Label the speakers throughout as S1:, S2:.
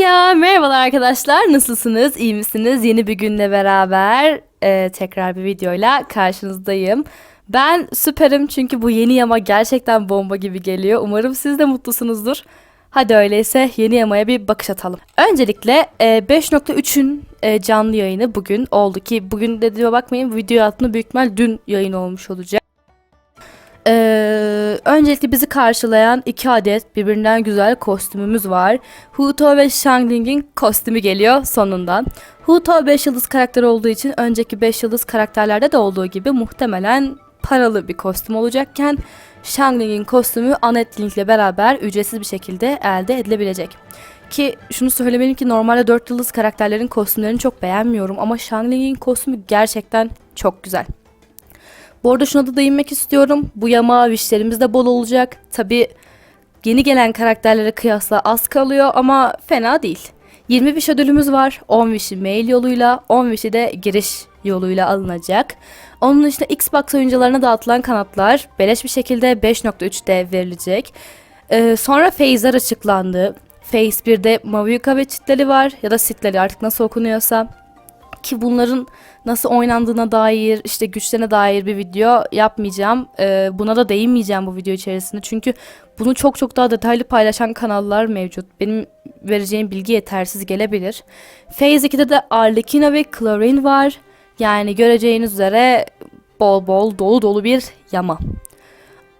S1: Ya merhabalar arkadaşlar nasılsınız iyi misiniz yeni bir günle beraber e, tekrar bir videoyla karşınızdayım. Ben süperim çünkü bu yeni yama gerçekten bomba gibi geliyor umarım siz de mutlusunuzdur. Hadi öyleyse yeni yamaya bir bakış atalım. Öncelikle e, 5.3'ün e, canlı yayını bugün oldu ki bugün dediğime bakmayın video altında büyük ihtimal dün yayın olmuş olacak. Öncelikle bizi karşılayan iki adet birbirinden güzel kostümümüz var. Huto ve Shangling'in kostümü geliyor sonundan. Huto 5 yıldız karakter olduğu için önceki 5 yıldız karakterlerde de olduğu gibi muhtemelen paralı bir kostüm olacakken Shangling'in kostümü Annette Link ile beraber ücretsiz bir şekilde elde edilebilecek. Ki şunu söylemeliyim ki normalde 4 yıldız karakterlerin kostümlerini çok beğenmiyorum ama Shangling'in kostümü gerçekten çok güzel. Bu arada şuna da değinmek istiyorum. Bu yama wishlerimiz de bol olacak. Tabi yeni gelen karakterlere kıyasla az kalıyor ama fena değil. 20 wish ödülümüz var. 10 wish'i mail yoluyla, 10 wish'i de giriş yoluyla alınacak. Onun dışında Xbox oyuncularına dağıtılan kanatlar beleş bir şekilde 5.3'de verilecek. Ee, sonra phase'ler açıklandı. Phase 1'de Maviuka ve çitleri var ya da sitleri artık nasıl okunuyorsa ki bunların nasıl oynandığına dair işte güçlerine dair bir video yapmayacağım. Ee, buna da değinmeyeceğim bu video içerisinde. Çünkü bunu çok çok daha detaylı paylaşan kanallar mevcut. Benim vereceğim bilgi yetersiz gelebilir. Phase 2'de de Arlecchino ve Chlorine var. Yani göreceğiniz üzere bol bol dolu dolu bir yama.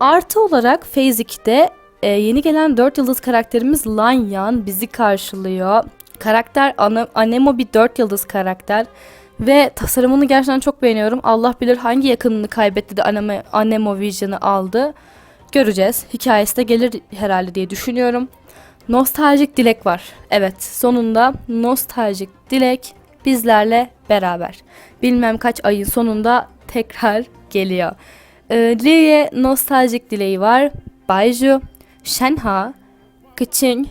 S1: Artı olarak Phase 2'de e, yeni gelen 4 yıldız karakterimiz Lanyan bizi karşılıyor. Karakter Anemo bir 4 yıldız karakter. Ve tasarımını gerçekten çok beğeniyorum. Allah bilir hangi yakınını kaybetti de Anemo, Anemo Vision'ı aldı. Göreceğiz. Hikayesi de gelir herhalde diye düşünüyorum. Nostaljik Dilek var. Evet sonunda Nostaljik Dilek bizlerle beraber. Bilmem kaç ayın sonunda tekrar geliyor. Ee, Liye Nostaljik Dileği var. Baiju, Shenha, Kıçing,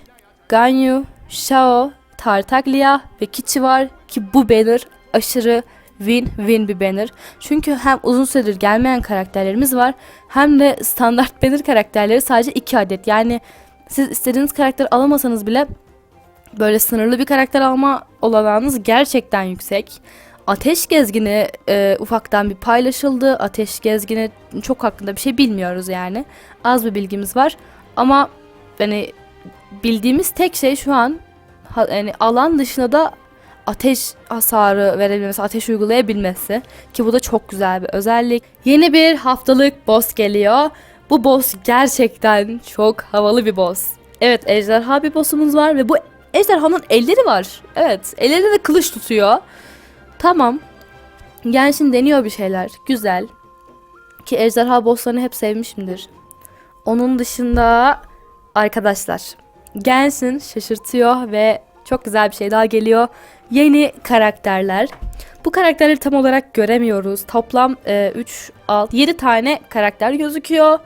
S1: Ganyu, Shao, Tartaglia ve Kichi var ki bu banner aşırı win-win bir banner. Çünkü hem uzun süredir gelmeyen karakterlerimiz var hem de standart banner karakterleri sadece 2 adet. Yani siz istediğiniz karakter alamasanız bile böyle sınırlı bir karakter alma olanağınız gerçekten yüksek. Ateş Gezgini e, ufaktan bir paylaşıldı. Ateş Gezgini çok hakkında bir şey bilmiyoruz yani. Az bir bilgimiz var. Ama hani bildiğimiz tek şey şu an yani alan dışında da ateş hasarı verebilmesi, ateş uygulayabilmesi ki bu da çok güzel bir özellik. Yeni bir haftalık boss geliyor. Bu boss gerçekten çok havalı bir boss. Evet ejderha bir boss'umuz var ve bu ejderhanın elleri var. Evet ellerinde de kılıç tutuyor. Tamam. Genshin deniyor bir şeyler. Güzel. Ki ejderha bosslarını hep sevmişimdir. Onun dışında arkadaşlar Genshin şaşırtıyor ve çok güzel bir şey daha geliyor. Yeni karakterler. Bu karakterleri tam olarak göremiyoruz. Toplam e, 3, 6, 7 tane karakter gözüküyor.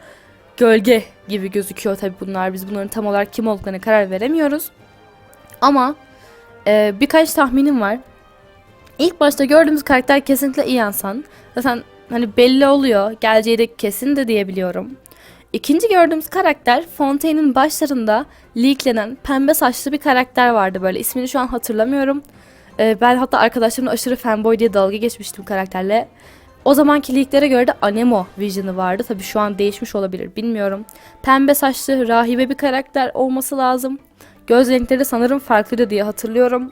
S1: Gölge gibi gözüküyor tabi bunlar. Biz bunların tam olarak kim olduklarına karar veremiyoruz. Ama e, birkaç tahminim var. İlk başta gördüğümüz karakter kesinlikle Iansan. Zaten hani belli oluyor. Geleceği de kesin de diyebiliyorum. İkinci gördüğümüz karakter Fontaine'in başlarında leaklenen pembe saçlı bir karakter vardı böyle. İsmini şu an hatırlamıyorum. Ee, ben hatta arkadaşlarımla aşırı fanboy diye dalga geçmiştim karakterle. O zamanki leaklere göre de Anemo Vision'ı vardı. Tabi şu an değişmiş olabilir bilmiyorum. Pembe saçlı rahibe bir karakter olması lazım. Göz renkleri de sanırım farklıydı diye hatırlıyorum.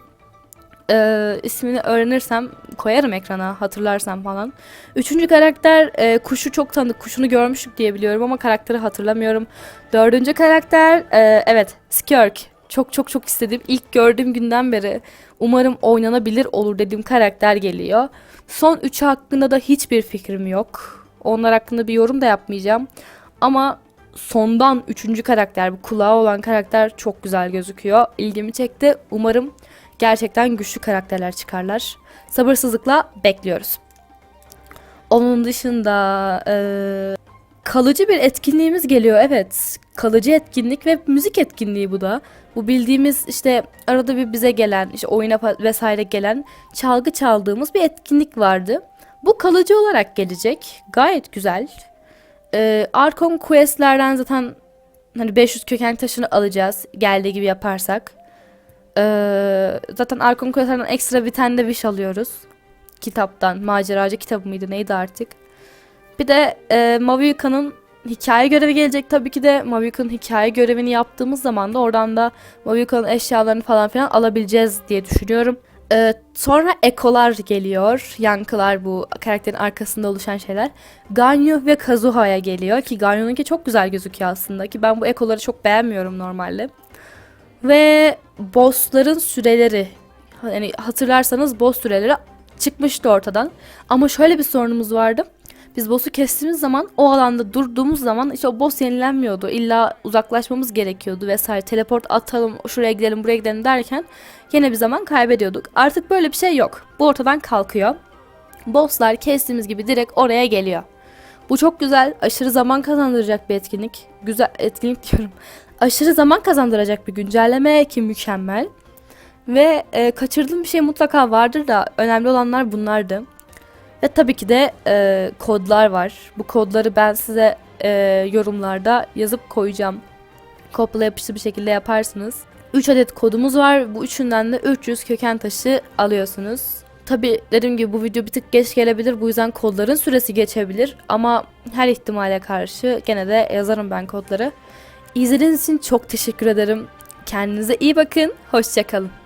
S1: Ee, ismini öğrenirsem koyarım ekrana hatırlarsam falan. Üçüncü karakter e, kuşu çok tanıdık. Kuşunu görmüştük diye biliyorum ama karakteri hatırlamıyorum. Dördüncü karakter e, evet Skirk. Çok çok çok istediğim ilk gördüğüm günden beri umarım oynanabilir olur dediğim karakter geliyor. Son üçü hakkında da hiçbir fikrim yok. Onlar hakkında bir yorum da yapmayacağım. Ama sondan üçüncü karakter bu kulağı olan karakter çok güzel gözüküyor. İlgimi çekti. Umarım gerçekten güçlü karakterler çıkarlar. Sabırsızlıkla bekliyoruz. Onun dışında eee, kalıcı bir etkinliğimiz geliyor. Evet, kalıcı etkinlik ve müzik etkinliği bu da. Bu bildiğimiz işte arada bir bize gelen, işte oyuna vesaire gelen çalgı çaldığımız bir etkinlik vardı. Bu kalıcı olarak gelecek. Gayet güzel. Eee Arkon Quest'lerden zaten hani 500 köken taşını alacağız geldiği gibi yaparsak. Ee, zaten Arkon Kuletar'dan ekstra bir tane de wish alıyoruz. Kitaptan. Maceracı kitabı mıydı neydi artık. Bir de e, Maviuka'nın hikaye görevi gelecek tabii ki de. Maviuka'nın hikaye görevini yaptığımız zaman da oradan da Maviuka'nın eşyalarını falan filan alabileceğiz diye düşünüyorum. Ee, sonra ekolar geliyor. Yankılar bu karakterin arkasında oluşan şeyler. Ganyu ve Kazuha'ya geliyor ki Ganyu'nunki çok güzel gözüküyor aslında ki ben bu ekoları çok beğenmiyorum normalde. Ve bossların süreleri yani hatırlarsanız boss süreleri çıkmıştı ortadan. Ama şöyle bir sorunumuz vardı. Biz boss'u kestiğimiz zaman o alanda durduğumuz zaman işte o boss yenilenmiyordu. İlla uzaklaşmamız gerekiyordu vesaire. Teleport atalım, şuraya gidelim, buraya gidelim derken yine bir zaman kaybediyorduk. Artık böyle bir şey yok. Bu ortadan kalkıyor. Bosslar kestiğimiz gibi direkt oraya geliyor. Bu çok güzel, aşırı zaman kazandıracak bir etkinlik. Güzel etkinlik diyorum. Aşırı zaman kazandıracak bir güncelleme ki mükemmel. Ve e, kaçırdığım bir şey mutlaka vardır da önemli olanlar bunlardı. Ve tabii ki de e, kodlar var. Bu kodları ben size e, yorumlarda yazıp koyacağım. Kopyala yapıştı bir şekilde yaparsınız. 3 adet kodumuz var. Bu üçünden de 300 köken taşı alıyorsunuz. Tabi dediğim gibi bu video bir tık geç gelebilir. Bu yüzden kodların süresi geçebilir. Ama her ihtimale karşı gene de yazarım ben kodları. İzlediğiniz için çok teşekkür ederim. Kendinize iyi bakın. Hoşçakalın.